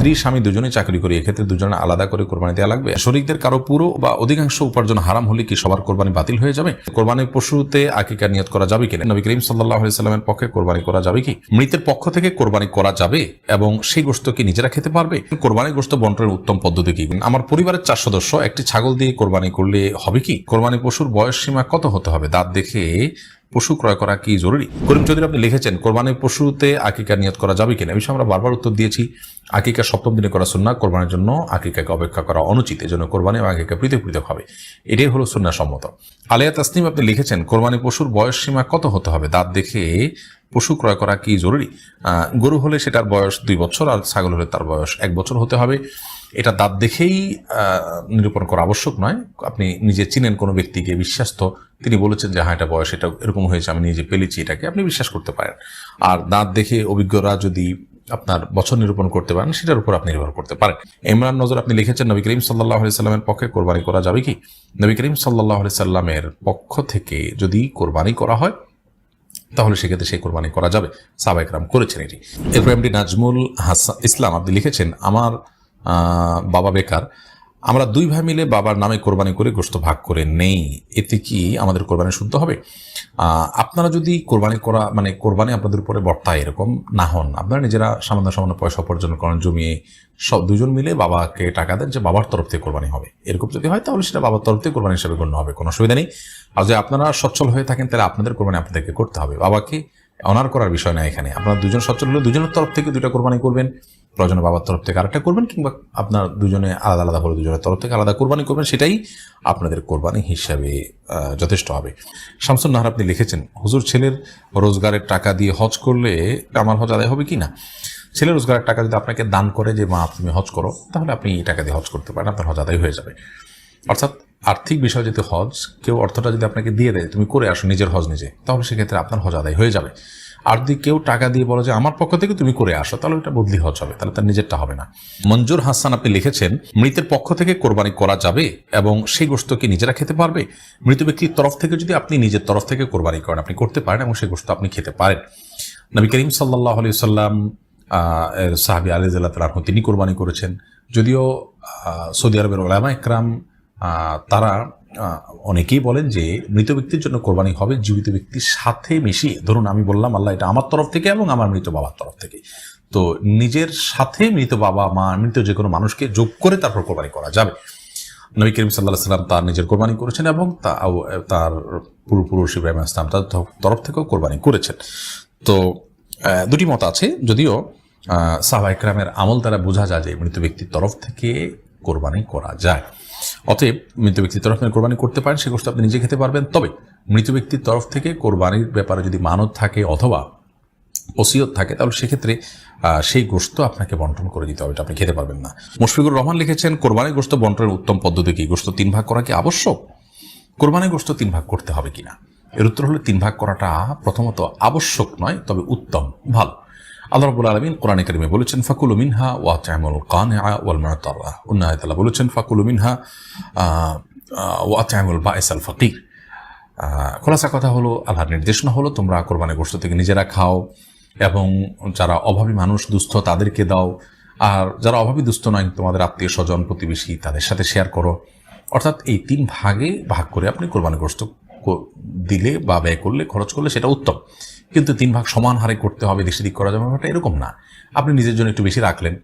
স্ত্রী, স্বামী দুজনে চাকরি করি, এক্ষেত্রে দুজনে আলাদা করে কোরবানি দেওয়া লাগবে। শরিকদের কারও পুরো বা অধিকাংশ উপার্জন হারাম হলে কি সবার কোরবানি বাতিল হয়ে যাবে? কোরবানির পশুতে আকিকা নিয়ত করা যাবে কিনা? নবী করিম সাল্লাহ সাল্লামের পক্ষে কোরবানি করা যাবে কি? মৃতের পক্ষ থেকে কোরবানি করা যাবে এবং সেই গোস্ত কি নিজেরা খেতে পারবে? কোরবানির গোস্ত বন্টনের উত্তম পদ্ধতি কি? আমার পরিবারের চার সদস্য, একটি ছাগল দিয়ে কোরবানি করলে হবে কি? কোরবানি পশুর বয়স সীমা কত হতে হবে? দাঁত দেখে পশু ক্রয় করা কি জরুরি? করিম চৌধুরী, আপনি লিখেছেন, কোরবানির পশুতে আকিকা নিয়ত করা যাবে কিনা? এই বিষয়ে আমরা বারবার উত্তর দিয়েছি। আকিকা সপ্তম দিনে করা সুন্না কোরবানির জন্য আকিকাকে অপেক্ষা করা অনুচিত। এজন্য কোরবানি এবং আকিকা পৃথক পৃথক হবে। এটাই হলো সুন্না সম্মত। আলিয়া তাসনিম আপনি লিখেছেন, কোরবানি পশুর বয়স সীমা কত হতে হবে? দাঁত দেখে পশু ক্রয় করা কি জরুরি? গরু হলে সেটার বয়স দুই বছর আর ছাগল হলে তার বয়স এক বছর হতে হবে। এটা দাঁত দেখেই নিরূপণ করা আবশ্যক নয়। আপনি নিজে চিনেন, কোনো ব্যক্তিকে বিশ্বাস্ত। তিনি বলেছেন যে হ্যাঁ এটা বয়স, এটা এরকম হয়েছে, আমি নিজে পেলেছি এটাকে। আপনি বিশ্বাস করতে পারেন। আর দাঁত দেখে অভিজ্ঞরা যদি আপনার বছর নিরূপণ করতে পারেন, সেটার উপর আপনি নির্ভর করতে পারেন। ইমরান নজর আপনি লিখেছেন, নবী করিম সাল্লাহ সাল্লামের পক্ষে কোরবানি করা যাবে কি? নবী করিম সাল্লাহ সাল্লামের পক্ষ থেকে যদি কোরবানি করা হয়, তাহলে সেক্ষেত্রে সেই কোরবানি করা যাবে। সাবাইকরাম করেছেন এটি। এরপর এমডি নাজমুল হাসান ইসলাম, আপনি লিখেছেন, আমার বাবা বেকার আমরা দুই ভাই মিলে বাবার নামে কোরবানি করে গোস্ত ভাগ করে নেই। এতে কি আমাদের কোরবানি শুদ্ধ হবে? আপনারা যদি কোরবানি করা মানে কোরবানি আপনাদের উপরে বর্তায় এরকম না হন, আপনারা নিজেরা সামান্য সামান্য পয়সা উপার্জন করেন, জমিয়ে সব দুজন মিলে বাবাকে টাকা দেন যে বাবার তরফ থেকে কোরবানি হবে। এরকম যদি হয় তাহলে সেটা বাবার তরফ থেকে কোরবানি হিসেবে গণ্য হবে, কোনো অসুবিধা নেই। আর যদি আপনারা সচ্ছল হয়ে থাকেন, তাহলে আপনাদের কোরবানি আপনাদেরকে করতে হবে। বাবাকে অনার করার বিষয় না এখানে। আপনারা দুজন সচ্ছল হলে দুজনের তরফ থেকে দুইটা কোরবানি করবেন। প্রয়োজনে বাবার তরফ থেকে আরেকটা করবেন কিংবা আপনার দুজনে আলাদা আলাদা হলে দুজনের তরফ থেকে আলাদা কোরবানি করবেন, সেটাই আপনাদের কোরবানি হিসাবে যথেষ্ট হবে। শামসুন নাহার আপনি লিখেছেন, হুজুর, ছেলের রোজগারের টাকা দিয়ে হজ করলে আমার হজ আদায় হবে কি না ছেলের রোজগারের টাকা যদি আপনাকে দান করে যে, মা, তুমি হজ করো, তাহলে আপনি এই টাকা দিয়ে হজ করতে পারেন, আপনার হজ আদায় হয়ে যাবে। অর্থাৎ আর্থিক বিষয় যদি হজ, কেউ অর্থটা যদি আপনাকে দিয়ে দেয়, তুমি করে আসো নিজের হজ নিজে, তাহলে সেক্ষেত্রে আপনার হজ আদায় হয়ে যাবে। আর যদি কেউ টাকা দিয়ে বলো যে, আমার পক্ষ থেকে তুমি করে আসো, তাহলে ওটা বদলি হজ হবে তাহলে তার নিজেরটা হবে না। মঞ্জুর হাসান আপনি লিখেছেন, মৃতের পক্ষ থেকে কোরবানি করা যাবে এবং সেই গোস্ত কি নিজেরা খেতে পারবে? মৃত ব্যক্তির তরফ থেকে যদি আপনি নিজের তরফ থেকে কোরবানি করেন, আপনি করতে পারেন এবং সেই গোস্ত আপনি খেতে পারেন। নবী করিম সাল্লাহ আলি সাল্লাম সাহাবি আলী তালাহ তিনি কোরবানি করেছেন। যদিও সৌদি আরবের ওলামা একরাম তারা অনেকেই বলেন যে মৃত ব্যক্তির জন্য কোরবানি হবে, জীবিত ব্যক্তির সাথে মিশিয়ে। ধরুন, আমি বললাম, আল্লাহ, এটা আমার তরফ থেকে এবং আমার মৃত বাবার তরফ থেকে। তো নিজের সাথে মৃত বাবা, মা, মৃত যে কোনো মানুষকে যোগ করে তারপর কোরবানি করা যাবে। নবী করিম সাল্লাহ সাল্লাম তার নিজের কোরবানি করেছেন এবং তার পূর্বপুরুষ ইব্রাহিম ইসলাম তার তরফ থেকেও কোরবানি করেছেন। তো দুটি মত আছে। যদিও সাহবা ইকরামের আমল দ্বারা বোঝা যায় যে মৃত ব্যক্তির তরফ থেকে কোরবানি করা যায়। অতএব মৃত ব্যক্তির তরফ থেকে কোরবানি করতে পারেন, সে গোষ্ঠ আপনি নিজে খেতে পারবেন। তবে মৃত ব্যক্তির তরফ থেকে কোরবানির ব্যাপারে যদি মানত থাকে অথবা ওসিয়ত থাকে, তাহলে সেক্ষেত্রে সেই গোস্ত আপনাকে বন্টন করে দিতে হবে, এটা আপনি খেতে পারবেন না। মুশফিকুর রহমান লিখেছেন, কোরবানির গোস্ত বন্টনের উত্তম পদ্ধতি কি? গোস্ত তিন ভাগ করা কি আবশ্যক? কোরবানির গোস্ত তিন ভাগ করতে হবে কিনা? এর উত্তর হলো, তিন ভাগ করাটা প্রথমত আবশ্যক নয়, তবে উত্তম, ভালো। আল্লাহ রাব্বুল আলামিন কোরআনে কারিমে বলেছেন ফাকুলু মিনহা ওয়া তা'মাল কানিআ ওয়াল মুতাররা অন্য আয়াতে আল্লাহ বলেছেন ফাকুলু মিনহা ওয়া তা'মাল বাইসাল ফাকির। আহ, খোলাসা কথা হলো আল্লাহর নির্দেশনা হলো তোমরা কোরবানি গোষ্ঠ থেকে নিজেরা খাও এবং যারা অভাবী মানুষ দুস্থ তাদেরকে দাও। আর যারা অভাবী দুস্থ নয় তোমাদের আত্মীয় স্বজন প্রতিবেশী তাদের সাথে শেয়ার করো। অর্থাৎ এই তিন ভাগে ভাগ করে আপনি কোরবানি গোষ্ঠ দিলে বা ব্যয় করলে খরচ করলে সেটা উত্তম। কিন্তু তিন ভাগ সমান হারে করতে হবে দেশে দিক করা যাবে ব্যাপারটা এরকম না। আপনি নিজের জন্য একটু বেশি রাখলেন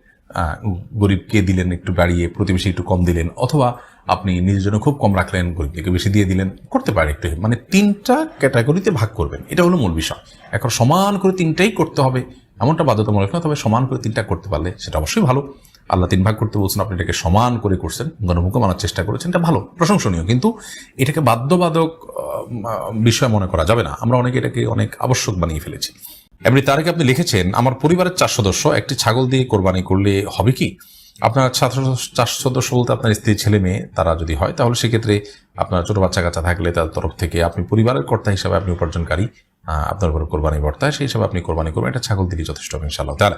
গরিবকে দিলেন একটু বাড়িয়ে প্রতিবেশী একটু কম দিলেন, অথবা আপনি নিজের জন্য খুব কম রাখলেন, গরিবকে বেশি দিয়ে দিলেন, করতে পারে একটু। মানে তিনটা ক্যাটাগরিতে ভাগ করবেন, এটা হলো মূল বিষয়। এখন সমান করে তিনটাই করতে হবে, এমনটা বাধ্যতামূলক না, তবে সমান করে তিনটা করতে পারলে সেটা অবশ্যই ভালো। আল্লাহ তিন ভাগ করতে বলছেন, আপনি এটাকে সমান করে করছেন গণমুখ মানার চেষ্টা করেছেন, এটা ভালো, প্রশংসনীয়। কিন্তু এটাকে বাধ্যবাধক বিষয় মনে করা যাবে না। আমরা অনেকে এটাকে অনেক আবশ্যক বানিয়ে ফেলেছি। এমনি তার আগে আপনি লিখেছেন, আমার পরিবারের চার সদস্য, একটি ছাগল দিয়ে কোরবানি করলে হবে কি? আপনার চার সদস্য- বলতে আপনার স্ত্রী, ছেলে, মেয়ে, তারা যদি হয়, তাহলে সেক্ষেত্রে আপনার ছোটো বাচ্চা কাচ্চা থাকলে তার তরফ থেকে আপনি পরিবারের কর্তা হিসাবে আপনি উপার্জনকারী আপনার উপর কোরবানি বর্তায় সেই হিসাবে আপনি কোরবানি করবেন। এটা ছাগল দিলে যথেষ্ট ইনশাআল্লাহ। তার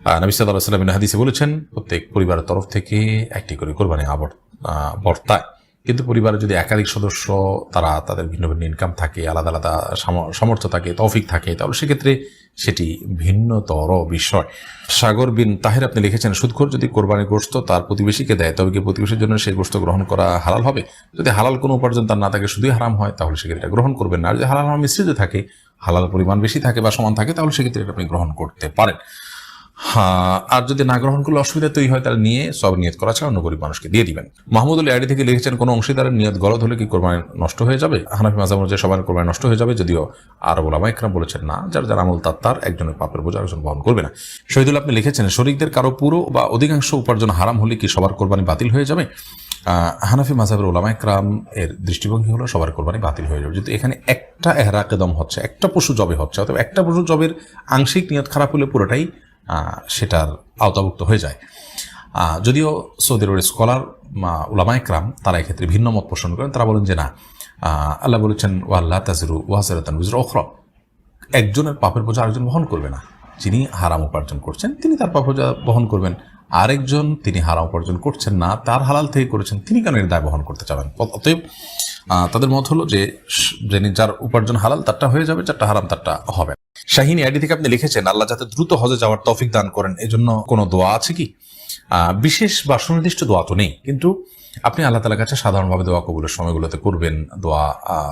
নবী সাল্লাহ সাল্লাম হাদিসে বলেছেন, প্রত্যেক পরিবারের তরফ থেকে একটি করে কোরবানি আবর বর্তায়। কিন্তু পরিবারে যদি একাধিক সদস্য, তারা তাদের ভিন্ন ভিন্ন ইনকাম থাকে, আলাদা আলাদা সামর্থ্য থাকে, তৌফিক থাকে, তাহলে সেক্ষেত্রে সেটি ভিন্নতর বিষয়। সাগর বিন তাহের আপনি লিখেছেন, সুদখোর যদি কোরবানি গোস্ত তার প্রতিবেশীকে দেয়, তবে কি প্রতিবেশীর জন্য সেই গোস্ত গ্রহণ করা হালাল হবে? যদি হালাল কোনো উপার্জন তার না থাকে, শুধুই হারাম হয়, তাহলে সেক্ষেত্রে এটা গ্রহণ করবেন না। আর যদি হালাল হারাম মিশ্রিত থাকে, হালাল পরিমাণ বেশি থাকে বা সমান থাকে, তাহলে সেক্ষেত্রে এটা আপনি গ্রহণ করতে পারেন। হ্যাঁ আর যদি না গ্রহণ করলে অসুবিধা তৈরি হয়, তাহলে নিয়ে সব নিয়ত করা ছাড়া অন্য গরিব মানুষকে দিয়ে দিবেন। মাহমুদ আলী আইডি থেকে লিখেছেন, কোনো অংশীদারের নিয়ত গলদ হলে কি কোরবানি নষ্ট হয়ে যাবে? হানাফি মাঝে মধ্যে সবার কোরবানি নষ্ট হয়ে যাবে, যদিও আর ওলামা একরাম বলেছেন না, যার যার আমল তার তার, একজনের পাপের বোঝা একজন বহন করবে না। শহীদুল আপনি লিখেছেন, শরিকদের কারও পুরো বা অধিকাংশ উপার্জন হারাম হলে কি সবার কোরবানি বাতিল হয়ে যাবে? হানাফি মাঝাবের ওলামা একরাম এর দৃষ্টিভঙ্গি হলো, সবার কোরবানি বাতিল হয়ে যাবে। যেহেতু এখানে একটা এহরাকেদম হচ্ছে, একটা পশু জবে হচ্ছে অথবা একটা পশু জবের আংশিক নিয়ত খারাপ হলে পুরোটাই সেটার আওতাভুক্ত হয়ে যায়। যদিও সৌদি আরবের স্কলার উলামা একরাম, তারা এক্ষেত্রে ভিন্ন মত পোষণ করেন। তারা বলেন যে না আল্লাহ বলেছেন ওয়াল্লাহ তাজরু ওয়াজারাতান উজরা ওখরা একজনের পাপের বোঝা আরেকজন বহন করবে না। যিনি হারাম উপার্জন করছেন, তিনি তার পাপ বোঝা বহন করবেন। আরেকজন তিনি হারাম উপার্জন করছেন না, তার হালাল থেকে করেছেন, তিনি কেন এর দায় বহন করতে চাবেন অতএব তাদের মত হলো যে যিনি যার উপার্জন হালাল, তারটা হয়ে যাবে, যারটা হারাম, তারটা হবে। শাহিনী আইডি থেকে আপনি লিখেছেন, আল্লাহ যাতে দ্রুত হজে যাওয়ার তৌফিক দান করেন এজন্য কোনো দোয়া আছে কি বিশেষ বা সুনির্দিষ্ট দোয়া তো নেই, কিন্তু আপনি আল্লাহ তালার কাছে সাধারণভাবে দোয়া কবুলের সময়গুলোতে করবেন। দোয়া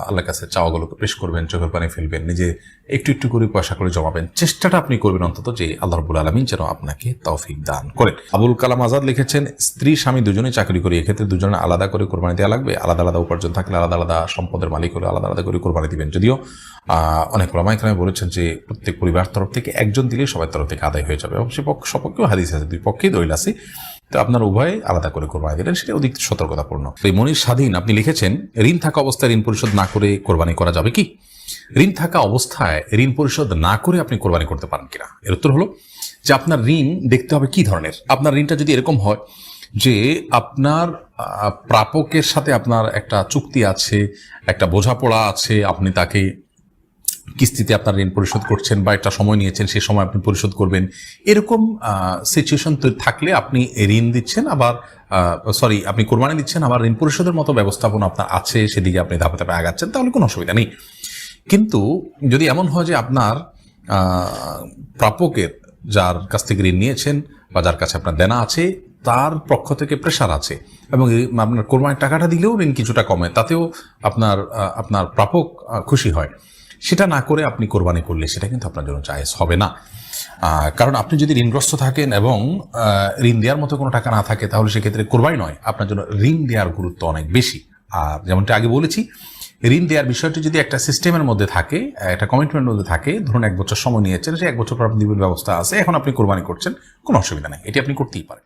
আল্লাহর কাছে চাওয়াগুলোকে পেশ করবেন, চোখের পানি ফেলবেন, নিজে একটু একটু করে পয়সা করে জমাবেন। চেষ্টাটা আপনি করবেন অন্তত যে আল্লাহ রবুল আলমিন যেন আপনাকে তৌফিক দান করেন আবুল কালাম আজাদ লিখেছেন, স্ত্রী, স্বামী দুজনে চাকরি করি, এক্ষেত্রে দুজনে আলাদা করে কোরবানি দেওয়া লাগবে। আলাদা আলাদা উপার্জন থাকলে আলাদা আলাদা সম্পদের মালিক হলে আলাদা আলাদা করে কোরবানি দিবেন। যদিও অনেক ওলামাইকরামে বলেছেন যে প্রত্যেক পরিবার তরফ থেকে একজন দিলে সবার তরফ থেকে আদায় হয়ে যাবে। এবং সে পক্ষ সপক্ষেও হাদিস আছে, দুই পক্ষেই দলিল আছে। তো আপনার উভয়ে আলাদা করে কোরবানি দিলেন, সেটা অধিক সতর্কতাপূর্ণ। তো এই মনির স্বাধীন, আপনি লিখেছেন, ঋণ থাকা অবস্থায় ঋণ পরিশোধ না করে কোরবানি করা যাবে কি? ঋণ থাকা অবস্থায় ঋণ পরিশোধ না করে আপনি কোরবানি করতে পারেন কিনা? এর উত্তর হলো যে আপনার ঋণ দেখতে হবে কি ধরনের। আপনার ঋণটা যদি এরকম হয় যে আপনার প্রাপকের সাথে আপনার একটা চুক্তি আছে, একটা বোঝাপড়া আছে, আপনি তাকে কিস্তিতে আপনার ঋণ পরিশোধ করছেন বা একটা সময় নিয়েছেন, সেই সময় আপনি পরিশোধ করবেন। এরকম সিচুয়েশন থাকলে আপনি ঋণ দিচ্ছেন, আবার সরি আপনি কোরবানি দিচ্ছেন, আবার ঋণ পরিশোধের মতো ব্যবস্থাপনা আপনার আছে, সেদিকে আপনি ধাপে ধাপে আগাচ্ছেন, তাহলে কোনো অসুবিধা নেই। কিন্তু যদি এমন হয় যে আপনার প্রাপকের যার কাছ থেকে ঋণ নিয়েছেন বা যার কাছে আপনার দেনা আছে, তার পক্ষ থেকে প্রেশার আছে এবং আপনার কোরবানির টাকাটা দিলেও ঋণ কিছুটা কমে, তাতেও আপনার আপনার প্রাপক খুশি হয়। সেটা না করে আপনি কোরবানি করলে সেটা কিন্তু আপনার জন্য চায়েস হবে না। কারণ আপনি যদি ঋণগ্রস্ত থাকেন এবং ঋণ দেওয়ার মতো কোনো টাকা না থাকে, তাহলে সেক্ষেত্রে কোরবানি নয়, আপনার জন্য ঋণ দেওয়ার গুরুত্ব অনেক বেশি। আর যেমনটা আগে বলেছি, ঋণ দেওয়ার বিষয়টি যদি একটা সিস্টেমের মধ্যে থাকে, একটা কমিটমেন্টের মধ্যে থাকে, ধরুন এক বছর সময় নিয়েছেন সে এক বছর পর আপনি ব্যবস্থা আছে, এখন আপনি কোরবানি করছেন, কোনো অসুবিধা নেই, এটি আপনি করতেই পারেন।